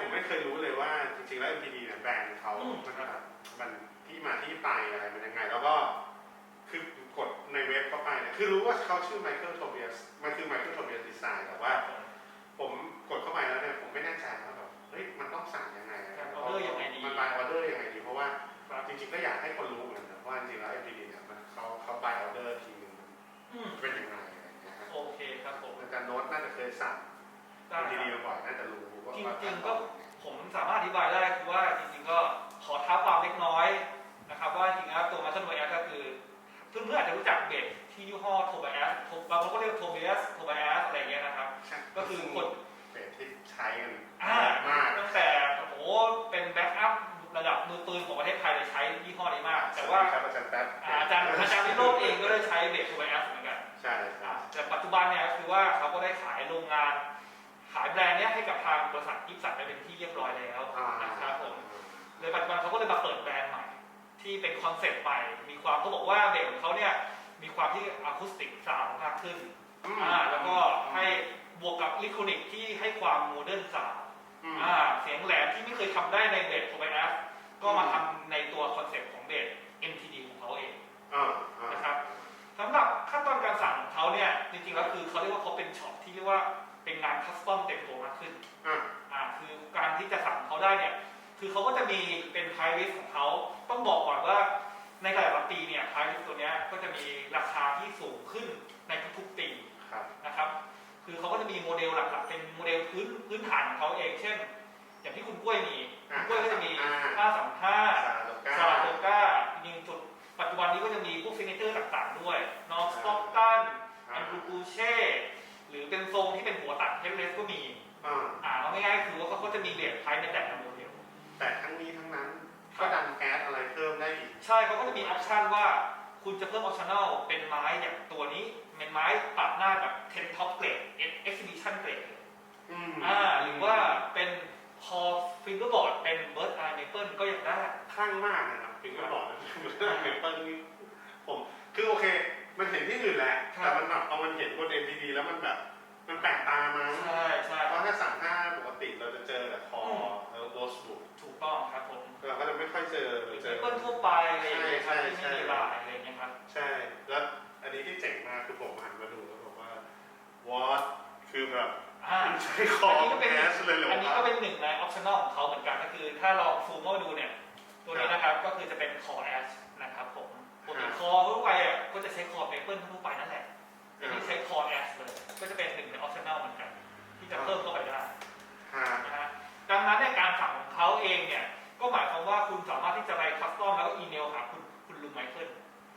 ผมไม่เคยรู้เลยว่าจริงๆแล้ว MPD เนี่ยแบรนด์เขามันแบบมันที่มาที่ไปอะไรมันยังไง แล้วก็คือกดในเว็บเข้าไปเนี่ยคือรู้ว่าเขาชื่อไมเคิลโทเบียสมันคือไมเคิลโทเบียสดีไซน์แต่ว่า ผมกดเข้าไปแล้วเนี่ยผมไม่แน่ใจว่าแบบเฮ้ยมันต้องสั่งยังไงอะสั่งออเดอร์ยังไงดี มันบายออเดอร์ยังไงดีเพราะว่าครับจริงๆก็อยากให้คนรู้เหมือนกันนะว่าจริงๆแล้ว MPD เนี่ยมันเขาเขาบายออเดอร์ทีนึงมันอืมเป็นยังไงอะไรอย่างเงี้ยฮะ โอเคครับผม อาจารย์โน้ตน่าจะเคยสั่ง ได้ค MPD รับมาบ่อยน่าจะรู้ว่าจริงๆก็ผมสามารถอธิบายได้คือว่าจริงๆก็ขอท้าความเล็กน้อยนะครับว่าจริงๆแล้วตัวมาสเตอร์โนแอสก็คือเพื่อนๆอาจจะรู้จักเบสที่ยี่ห้อโทบาแอสบางคนก็เรียกโทเบียสโทบาแอสอะไรอย่างเงี้ยนะครับ ก็คือคนเฟสที่ใช้กันอ่ามากตั้งแต่โอ้โหเป็นแบ็กอัพระดับมือปืนของประเทศไทยเลยใช้ยี่ห้อนี้มาก แต่ว่าครับอาจารย์แป๊บอ่าอาจารย์อาจารย์วิโรจน์เองก็ได้ใช้เบสโทบาแอสเหมือนกัน ใช่คอ่ารับ แต่ปัจจุบันเนี่ยคือว่าเขาก็ได้ขายโรงงาน ขายแบรนด์เนี้ยให้กับทางบริษัทกิฟสันไปเป็นที่เรียบร้อยแล้วอ่านะครับผมเลยปัจจุบันเขาก็เลยมาเปิดแบรนด์ใหม่ ที่เป็นคอนเซ็ปต์ใหม่ มีความเขาบอกว่าเบสของเขาเนี่ยมีความที่อะคูสติกซาวด์มากขึ้นอืมอ่าแล้วก็ให้บวกกับอิเล็กทรอนิกส์ที่ให้ความโมเดิร์นซาวด์อืมอ่าเสียงแหลมที่ไม่เคยทำได้ในเบสโทไบแอสก็มาทำในตัวคอนเซ็ปต์ของเบส MTD ของเขาเองอ่าอ่านะครับสำหรับขั้นตอนการสั่งของเขาเนี่ยจริงๆแล้วคือเขาเรียกว่าเขาเป็นช็อปที่เรียกว่า เป็นงานคัสตอมเต็มตัวมากขึ้นอ่า อ่าคือการที่จะสั่งเขาได้เนี่ย คือเขาก็จะมีเป็นไพร l สของเขา ต้องบอกก่อนว่าในแต่ละปีเนี่ยไพร l สตัวเนี้ยก็จะมีราคาที่สูงขึ้นในทุกๆปีครับ นะครับ คือเขาก็จะมีโมเดลหลักๆ เป็นโมเดลพื้นพื้นฐานของเขาเอง เช่น อย่างที่คุณกล้วยมีคุณกล้วยก็จะมี535ซาโลกาซาลาโตก้าจริงๆจุดปัจจุบันนี้ก็จะมีพวกซิเนเจอร์ต่างๆด้วยนอร์สต็อกตัน ก็จะมีเบรดไทป์ในแต่ละโมเดล แต่ทั้งนี้ทั้งนั้นครับก็ดันแก๊สอะไรเพิ่มได้อีก ใช่เขาก็จะมีออปชันว่าคุณจะเพิ่มออปชั่นอลเป็นไม้อย่างตัวนี้เป็นไม้ตัดหน้าแบบเทนท็อปเกรดเอ็กซิบิชันเกรดอืมอ่าหรือว่าเป็นคอฟิงเกอร์บอร์ดเป็นเบิร์ดไอเมเปิลก็ยังได้ ข้างมากนะครับถึงก็บอกนะเรื่องเปเปิลนี่ผม คือโอเค มันเห็นที่อื่นแหละครับแต่มันแบบเอามันเห็นบน MPD แล้วมันแบบ มันแปลกตามั้งใช่ใช่เพราะถ้าสั่งห้าปกติเราจะเจอแต่คออืมแล้วโรสบุกถูกต้องครับผมเราก็จะไม่ค่อยเจอเมเจอเปิลทั่วไปอะไรอย่างเงี้ยครับใช่ที่ใช่ไม่มีลายอะไรอย่างเงี้ยครับใช่ แล้วอันนี้ที่เจ๋งมากคือผมหันมาดูแล้วบอกว่าวอตคือแบบอ่าใช้คออันนี้ก็เป็นแก๊สเลยเหรออันนี้ก็วะเป็นหนึ่งในออปชั่นอลของเขาเหมือนกันก็คือ ถ้าลองซูมเข้ามาดูเนี่ยตัวนี้นะครับก็คือจะเป็นคอแอชนะครับผมปกติคอทั่วไปอะก็จะใช้คอเมเปิล จะเป็นหนึ่งในออปชั่นอลเหมือนกัน ที่จะเพิ่มเข้าไปได้ฮะนะฮะดังนั้นในการสั่งของเขาเองเนี่ย ก็หมายความว่าคุณสามารถที่จะไปคัสตอมแล้วก็อีเมลหาคุณคุณลุงไมเคิล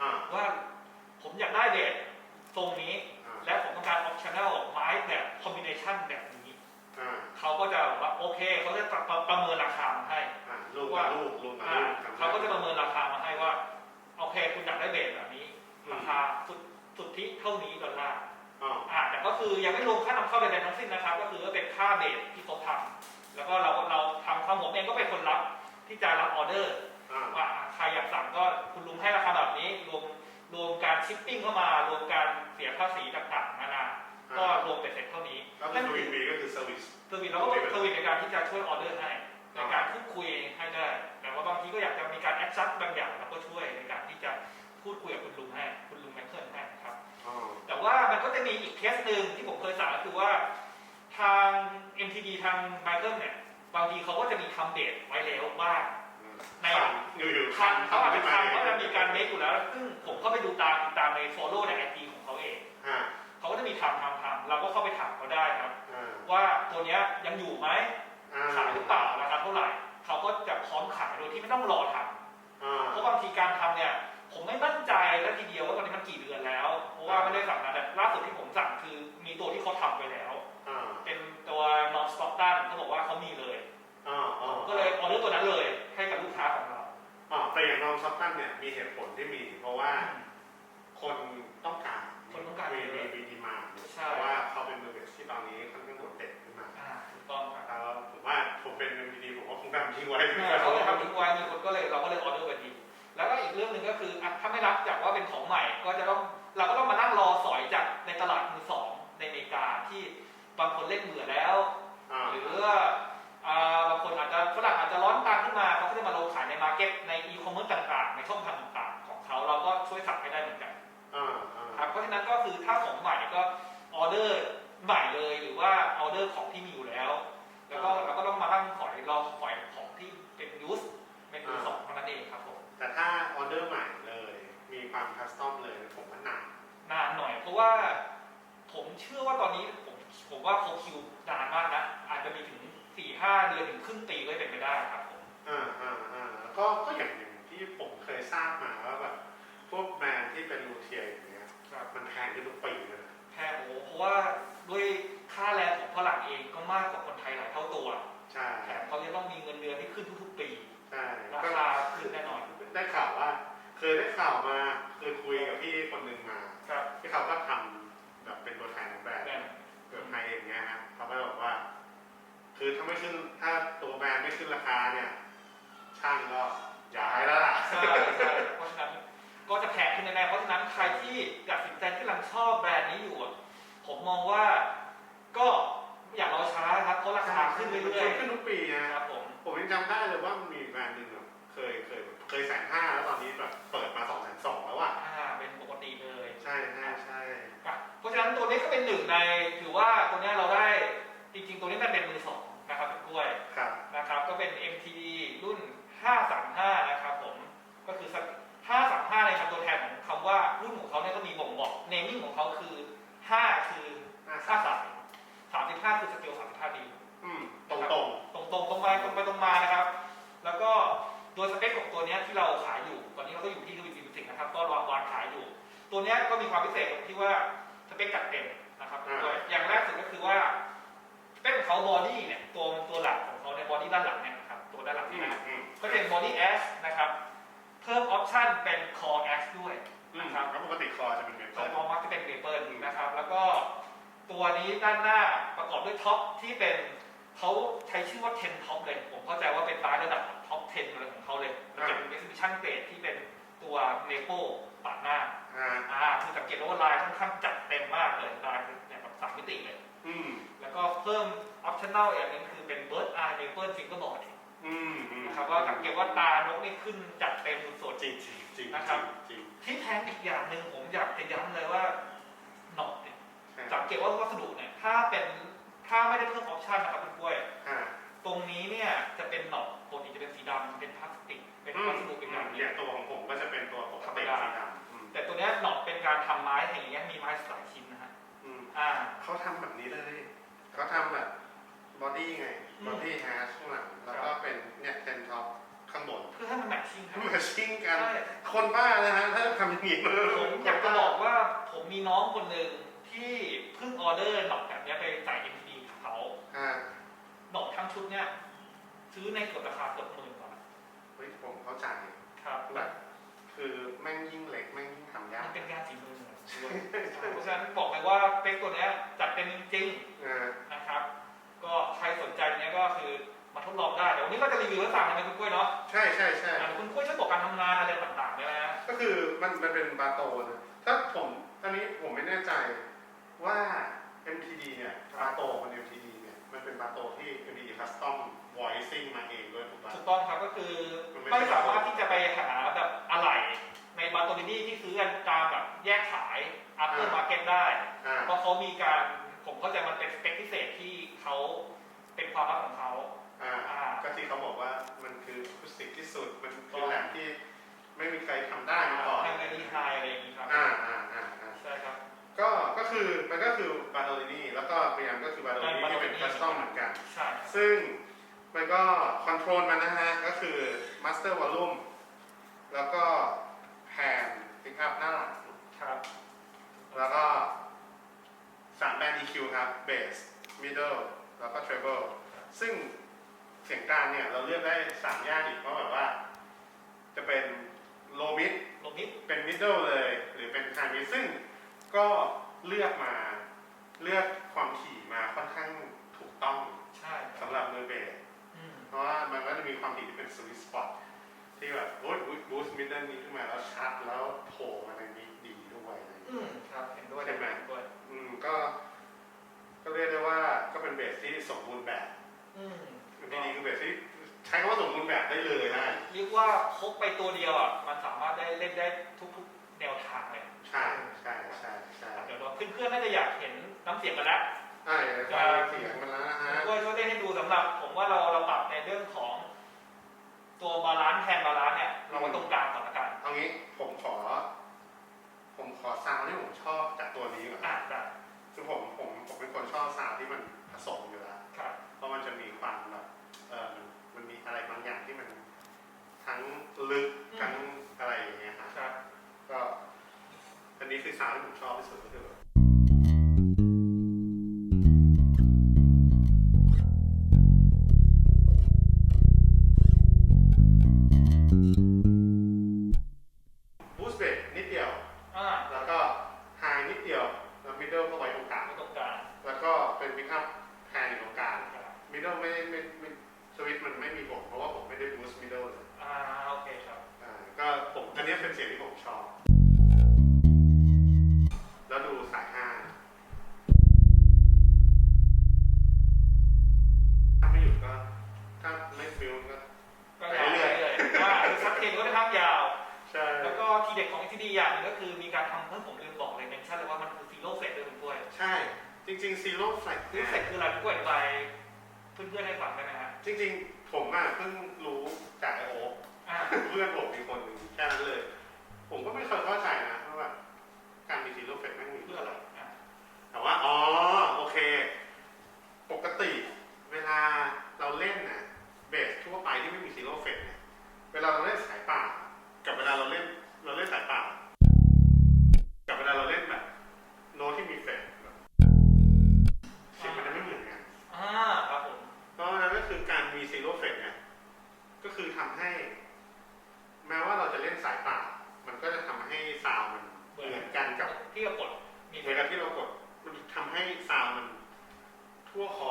อ่าว่าผมอยากได้เดททรงนี้อ่าและผมต้องการออปชั่นอลไม้แบบคอมบิเนชันแบบนี้อ่าเขาก็จะบอกว่าโอเคเขาจะประประเมินราคามาให้อ่าลูกกับลูกลูกกับอ่าลูกทำได้เขาก็จะประเมินราคามาให้ว่าโอเค คุณอยากได้เบสแบบ ก็คือยังไม่รวมค่านำเข้าใดๆทั้งสิ้นนะครับ ก็คือว่าเป็นค่าเบสที่เขาทำแล้วก็เราเราทำข้างผมเองก็เป็นคนรับที่จะรับออเดอร์อ่าว่าใครอยากสั่งก็คุณลุงให้ราคาแบบนี้รวมรวมการชิปปิ้งเข้ามารวมการเสียภาษีต่างๆนานาก็รวมเป็นเสร็จเท่านี้ก็คือดูอีกปีก็คือเซอร์วิสเซอร์วิสเราก็เป็นเซอร์วิสในการที่จะช่วยออเดอร์ให้ในการพูดคุยให้ได้แต่ว่าบางทีก็อยากจะมีการแอดจัดบางอย่างเราก็ช่วยในการที่จะพูดคุยกับคุณลุงให้คุณลุงแมคเคิลให้ครับอ๋อ แต่ว่ามันก็จะมีอีกเคสหนึ่งที่ผมเคยสั่งก็คือว่าทาง MTD ทางไมเคิลเนี่ยบางทีเขาก็จะมีทำเดทไว้แล้วบ้างในอยู่ๆทางเขาอาจจะขึ้นทำเขาจะมีการเมคอยู่แล้วซึ่งผมเข้าไปดูตามติดตามใน follow ในไอจีของเขาเองอ่าเขาก็จะมีทำทำทำเราก็เข้าไปถามเขาได้ครับอ่าว่าตัวเนี้ยยังอยู่ไหมอ่าขายหรือเปล่าราคาเท่าไหร่เขาก็จะพร้อมขายโดยที่ไม่ต้องรอทอ่าำเพราะบางทีการทำเนี่ย ผมไม่มั่นใจแล้วทีเดียวว่าตอนนี้มันกี่เดือนแล้ว เพราะว่าไม่ได้สั่งนะแต่ล่าสุดที่ผมสั่งคือมีตัวที่เขาทำไปแล้วออ่าเป็นตัว non Stockton เขาบอกว่าเขามีเลย อ่าอ่าก็เลยออเดอร์ตัวนั้นเลยให้กับลูกค้าของเราอ่าแต่อย่างน้องซับตันเนี่ยมีเหตุผลที่มี เพราะว่าคนต้องการคนต้องการมีเยมีอะมีดีมาร์ใช่เพราะว่าเขาเป็นมือเบสที่ตอนนี้ค่อนข้างโดดเด่นขึ้นมาอ่าถูกต้องครับแล้วผมว่าผมเป็นมือดีผมก็คงทำทิ้งไว้ เขาเลยทำทิ้งไว้มีคนก็เลยเราก็เลยออเดอร์ไปทีแรับจากว่าเป็นของใหม่ ก็จะต้องเราก็ต้องมานั่งรอสอยจากในตลาดมือสองในอเมริกาที่บางคนเล่นมือ ราะว่าผมเชื่อว่าตอนนี้ผมผมว่าเขาคิวนานมากนะ อาจจะมีถึงสี่ห้าเดือนถึงครึ่งปีก็เป็นไปได้ครับผมอ่าอ่าอ่าก็ก็อย่างหนึ่งที่ผมเคยทราบมาว่าแบบพวกแบรนด์ที่เป็นรูเทียอย่างเงี้ยครับมันแพงขึ้นทุกปีเลยนะแพงโอ้เพราะว่าด้วยค่าแรงของฝรั่งเองก็มากกว่าคนไทยหลายเท่าตัวใช่แถมเขาจะต้องมีเงินเดือนที่ขึ้นทุกๆปีใช่ราก็คาขึ้นแน่นอนได้ข่าวว่า เคยได้ข่าวมาเคยคุยกับพี่คนหนึ่งมาครับที่ เขาก็ทำแบบเป็นตัวแทนของแบรนด์แบรนด์เกิดไทยอย่างเงี้ยฮะเขาก็บอกว่า คือถ้าไม่ขึ้นถ้าตัวแบรนด์ไม่ขึ้นราคาเนี่ย ช่างก็ย้ายแล้วล่ะ ใช่ใช่เพราะฉะนั้นก็จะแพงขึ้นแน่ๆเพราะฉะนั้นใครที่ตัดสินใจที่กำลังชอบแบรนด์นี้อยู่อะผมมองว่าก็อย่ารอช้าครับเพราะราคาขึ้นเรื่อยขึ้นทุกปีนะๆครับผม ผมยังจำได้เลยว่ามันมีแบรนด์หนึ่งแบบเคยเคยเคยแสนห้าแล้วตอนนี้แบบเปิดมาสองแสนสอง นั้นตัวนี้ก็เป็นหนึ่งในถือว่าตัวเนี้ยเราได้จริง ๆ ตัวนี้มันเป็นมือสองนะครับเป็นกล้วยครับนะครับ ก็เป็น MTD รุ่น 535 นะครับผมก็คือสัก535ในคำตัวแทนของคำว่ารุ่นของเขาเนี่ยก็มีบ่งบอกเนมิ่งของเขาคือ 5 คือห้าค่าสาย35 คือสเกล35ดีอืมตรงตรงตรงตรงๆตรงมาตรงไปตรงมานะครับ แล้วก็โดยสเปคของตัวเนี้ยที่เราขายอยู่ ตอนนี้เราก็อยู่ที่ดูวิจิตนะครับ ก็วางวางขายอยู่ ตัวเนี้ยก็มีความพิเศษตรงที่ว่า สเปคจัดเต็มนะครับด้วยอย่างแรกสุดก็คือว่าสเปคของเขาบอดี้เนี่ยตัวตัวหลักของเขาในบอดี้ด้านหลังเนี่ยนะครับตัวด้านหลังอืนี่มนะอืมก็จะเป็น body ash นะครับเพิ่มออปชั่นเป็น core ash ด้วยอืมแล้วปกติคอจะเป็นเมขอเปิงลมอมักจะเป็นเบเปิลนะครับ แล้วก็ตัวนี้ด้านหน้าประกอบด้วยท็อปที่เป็นเขาใช้ชื่อว่า10ท็อปเลย ผมเข้าใจว่าเป็นตายระดับท็อป10อะไรของเขาเลยมันจะเป็น exhibition grade ที่เป็นตัวเนโป้ปัดหน้า อ่าอ่าคือสังเกตว่าลายค่อนข้างจัดเต็มมากเลยลายคือแบบสามมิติเลยอืมแล้วก็เพิ่ม optional อย่างหนึงคือเป็น bird eye maple fingerboard อืมอืมนะครับว่าสังเกตว่าตานกนี่ขึ้นจัดเต็มสุดจริงจริงจริงนะครับจริงๆที่แพงอีกอย่างหนึ่งผมอยากจะย้ำเลยว่าหนอกเนี่ยใช่สังเกตว่าวัสดุเนี่ยถ้าเป็นถ้าไม่ได้เพิ่มออปชันนะครับคุณกล้วยอ่าตรงนี้เนี่ยจะเป็นหนอกปกติจะเป็นสีดำเป็นพลาสติกเป็นวัสดุเป็นอย่างอนี้ย่างตัวของผมก็จะเป็นตัวปกธรรมติดาสีดำอืม แต่ตัวเนี้ยหนอกเป็นการทำไม้อย่างเงี้ยมีไม้สายชิ้นนะฮะอืมอ่า เขาทำแบบนี้เลยเขาทำแบบบอดี้ไงอืม บอดี้แฮชข้างหลังแล้วก็เป็นเนี่ยเทนท็อปข้างบนเพื่อให้มันแมทชิ่งครับมาชิ่งกัน ใช่คนบ้านะฮะถ้าทำอย่างนี้ผมอยากจะบอกว่าผมมีน้องคนหนึ่งที่เพิ่งออเดอร์หนอกแบบเนี้ยไปใส่ MPD กับเขาอ่าหนอกทั้งชุดเนี่ยซื้อในเกือบราคาเกือบหมื่นกว่าเฮ้ยผมเข้าใจครับ แบบ คือแม่งยิ่งเล็กแม่งยิ่งทำยามักนเป็นงานฝีมือด้วยเพราะฉะนั้นบอกเลยว่าสเป็กตัวเนี้ยจัดเต็มจริงอ่าๆนะครับ ก็ใครสนใจเนี้ยก็คือมาทดลองได้เดี๋ยววันนี้ก็จะรีวิวให้ฟังใช่ไหมคุณกล้วยเนาะใช่ใช่ใช่ อะคุณกล้วยช่วยบอกการทำงานอะไรต่างๆได้ไหมฮะก็คือมันมันเป็นบาโตนะ ถ้าผมอันนี้ผมไม่แน่ใจว่า MTD เนี่ย บาโตมัน MTD เนี่ย มันเป็นบาโตที่ MTD Custom Voicing มาเองด้วยถูกปะ ถูกต้องครับก็คือมันไม่ไม่สามารถที่จะไปหาแบบอะไรในบาร์โตมินี่ที่ซื้อกันตามแบบแยกขาย Apple Market ได้ อ่า เพราะเขามีการผมเข้าใจมันเป็นสเปคพิเศษที่เขาเป็นความลับของเขาอ่า อ่า ก็ที่เขาบอกว่ามันคืออะคูสติกที่สุด มันคือแหลมที่ไม่มีใครทำได้มาก่อนทางในดีไฮอะไรอย่างนี้ครับอ่าอ่าอ่าอ่าใช่ครับ ก็ ก็คือ มันก็คือบาโตลินีแล้วก็พยายามก็คือบาโตลินีที่เป็นคัสตอมเหมือนกัน ใช่ครับซึ่ง มันก็คอนโทรลมันนะฮะ ก็คือ Master Volume แล้วก็แพนพิกอัพหน้าหลังครับ แล้วก็สามแบน EQ ครับเบส middle แล้วก็ treble ซึ่งเสียงกลางเนี่ย เราเลือกได้สามย่านอีกเพราะแบบว่า จะเป็น low mid ลงนิดเป็น middle เลย หรือเป็น high mid ซึ่งก็เลือกมาเลือกความถี่มาค่อนข้างถูกต้องใช่คสำหรับมือเบสอืม เพราะว่ามันก็จะมีความถี่ที่เป็น sweet spot ที่แบบโอ้ย boost middle นี้ขึ้นมาแล้วชัดแล้วโผล่มาในนี้ดีด้วยอะไรอย่างเงี้ยอืมครับเห็นด้วยใช่ไหมเห็นด้วยอืมก็ ก็เรียกได้ว่าก็เป็นเบสที่สมบูรณ์แบบอืมจริงๆคือเบสที่ใช้คำว่าสมบูรณ์แบบได้เลยนะเรียกว่าพกไปตัวเดียวอะมันสามารถได้เล่นได้ทุกๆแนวทางเลยใช่ใช่ใช่ใช่เดี๋ยวเราเพื่อนๆน่าจะอยากเห็นน้ำเสียงกันแล้วอ่าเดี๋ยวฟังเสียงมันแล้วนะฮะก็ช่วยเต้นให้ดูสำหรับ ผมว่าเราเราปรับในเรื่องของ ตัวบาลานซ์แทนบาลานซ์เนี่ยเราไว้ตรงกลางก่อนละกันเอางี้ผมขอ ผมขอซาวด์ที่ผมชอบจากตัวนี้ก่อนอ่าได้คือผมผมผมเป็นคนชอบซาวด์ที่มันผสมอยู่แล้วครับเพราะมันจะมีความแบบเออมันมันมีอะไรบางอย่างที่มัน ทั้งลึกทั้งอะไรอย่างเงี้ยฮะครับก็ อันนี้คือซาวด์ที่ผมชอบที่สุดก็คือแบบบู จริงๆซีโร่แฟลกซีโร่เฟสคืออะไรคุณกล้วยอธิบายเพื่อนๆให้ฟังได้ไหมฮะจริงๆ ผมอะเพิ่งรู้จากไอโอ๊คอ่าเพื่อนผมมีคนหนึ่งแค่นั้นเลย ผมก็ไม่เคยเข้าใจนะว่าแบบการมีซีโร่เฟกไม่งมีเพื่เพื่อออะอะไรไรอ่าแต่ว่าอ๋อโอเค ปกติเวลาเราเล่นนะเบสทั่วไปที่ไม่มีซีโร่เฟกเนี่ยเวลาเราเล่นสายป่า กับเวลาเราเล่นเราเล่นสายป่า กับเวลาเราเล่นแบบโน้ตที่มีเฟก ก็คือทำให้ แม้ว่าเราจะเล่นสายป่า มันก็จะทำให้ซาวด์มันเหมือนกันกับที่เรากดมีเหมือนกับที่เรากดมันทำให้ซาวด์มันทั่วคอ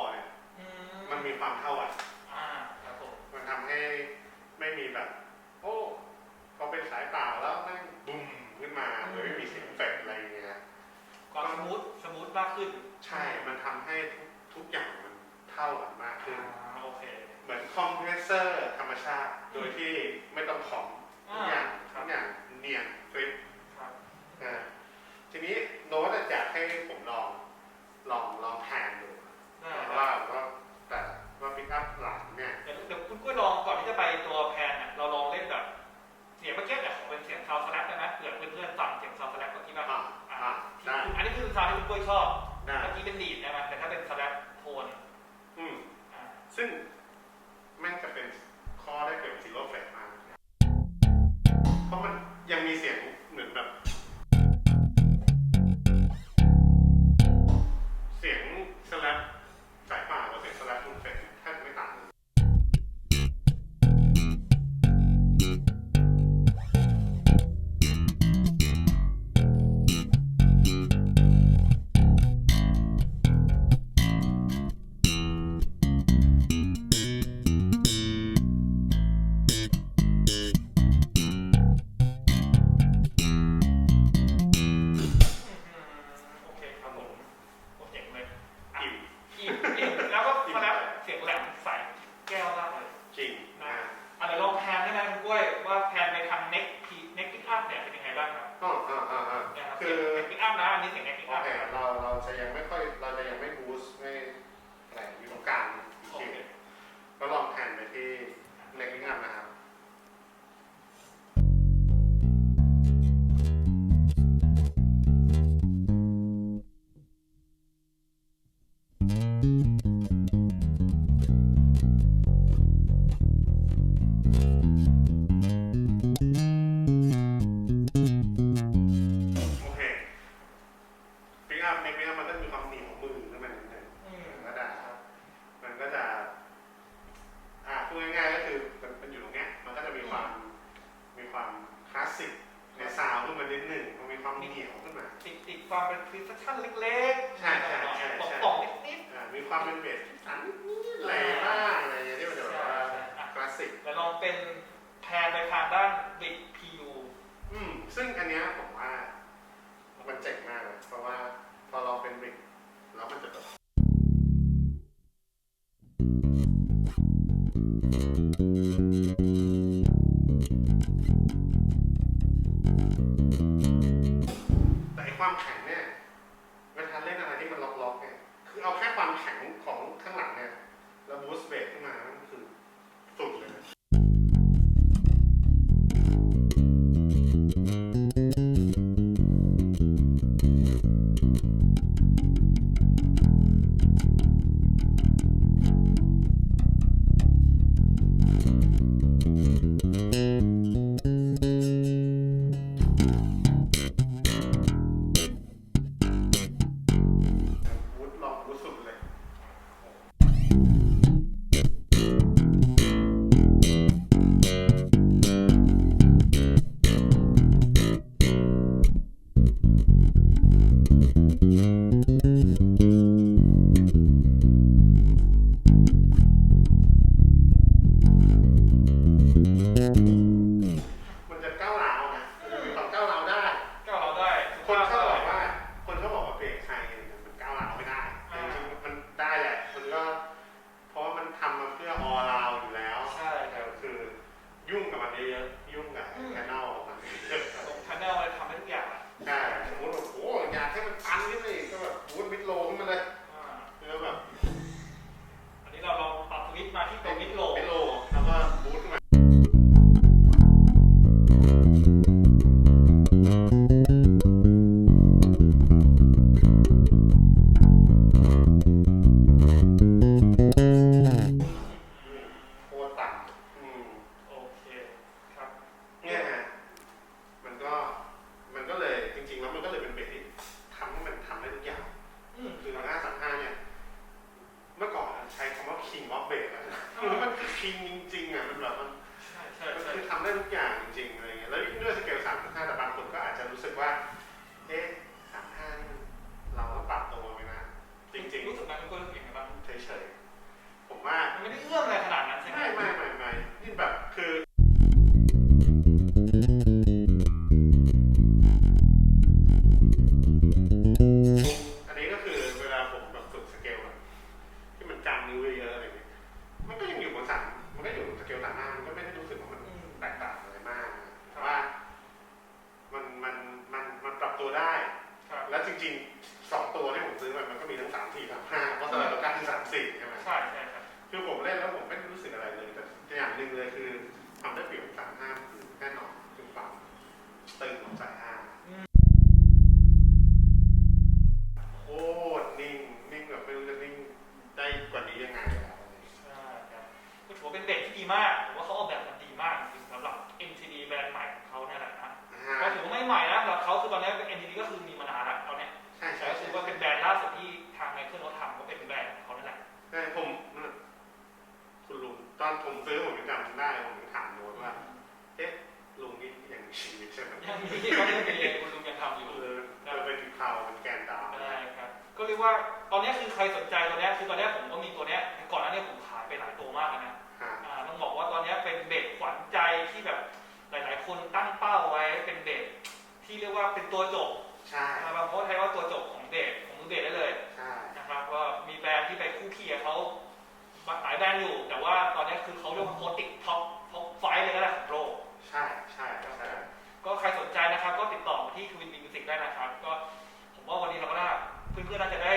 เนี่ยอื คือซาวด์ที่คุณกล้วยชอบ ได้ เมื่อกี้เป็นดีดใช่ไหมแ contract Música นอยู่ แต่ว่าตอนนี้คือเขาเรียกว่าโคติกท็อปท็อปไฟเลยก็ได้ของโลก ใช่ใช่ใช่ก็ใครสนใจนะครับก็ติดต่อมาที่ทวินมิวสิกได้นะครับ ก็ผมว่าวันนี้เราก็น่าเพื่อนๆน่าจะได้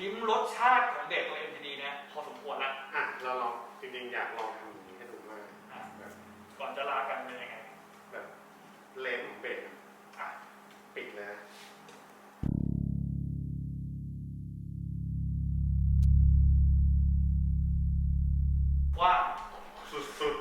ลิ้มรสชาติของเด็กตัวเอ็มพีดีนะพอสมควรละอะเราลองจริงๆอยากลองทำอย่างนี้ให้ดูมาก ก่อนจะลากันเป็นยังไง แบบเลนเบรด trois se sont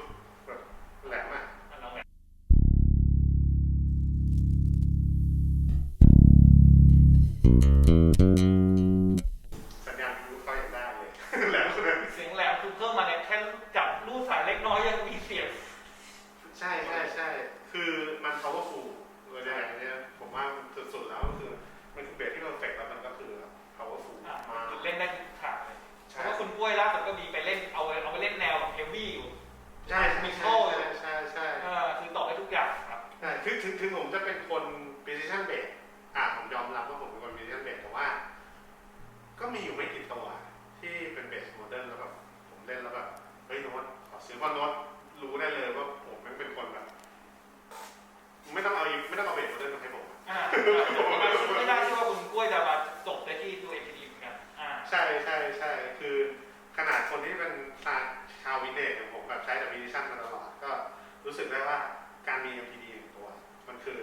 รู้สึกได้ว่าการมี MPD หนึ่งตัว มันคือ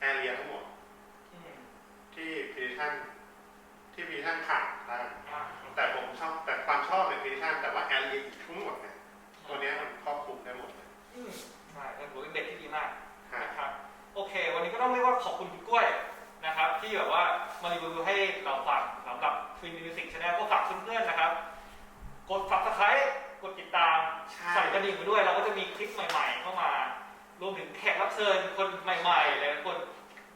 แอเรียทั้งหมดอืมที่พิดิชั่นที่พิดิชั่นขาดได้อ่าแต่ผมชอบแต่ความชอบในพิดิชั่นแต่ว่าแอเรียทั้งหมดเนี่ยตัวเนี้ยมันครอบคลุมได้หมดเลยอืมใช่เป็นหัวเป็นเด็กที่ดีมากฮะนะครับโอเค วันนี้ก็ต้องเรียกว่าขอบคุณคุณกล้วยนะครับ ที่แบบว่ามารีวิวให้เราฟังสำหรับ Twin Music Channel ก็ฝากเพื่อนๆนะครับ กด subscribe กดติดตามใช่สั่นกระดิ่งไปด้วยเราก็จะมีคลิปใหม่ๆ เข้ามารวมถึงแขกรับเชิญคนใหม่ๆหลายๆคน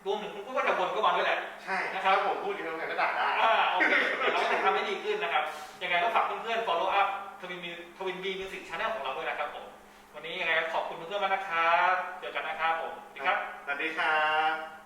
รวมถึงคุณกล้วยก็จะวนเข้ามาด้วยแหละ ใช่นะครับผมพูดอย่างนั้นก็ด่าได้ อ่าโอเคเดี๋ยวเราก็จะทำให้ดีขึ้นนะครับ ยังไงก็ฝากเพื่อนๆ follow up ทวินมีทวินบีมิวสิกชาแนลของเราด้วยนะครับผม วันนี้ยังไงขอบคุณเพื่อนๆมากนะครับ เจอกันนะครับผมสวัสดีครับ สวัสดีครับ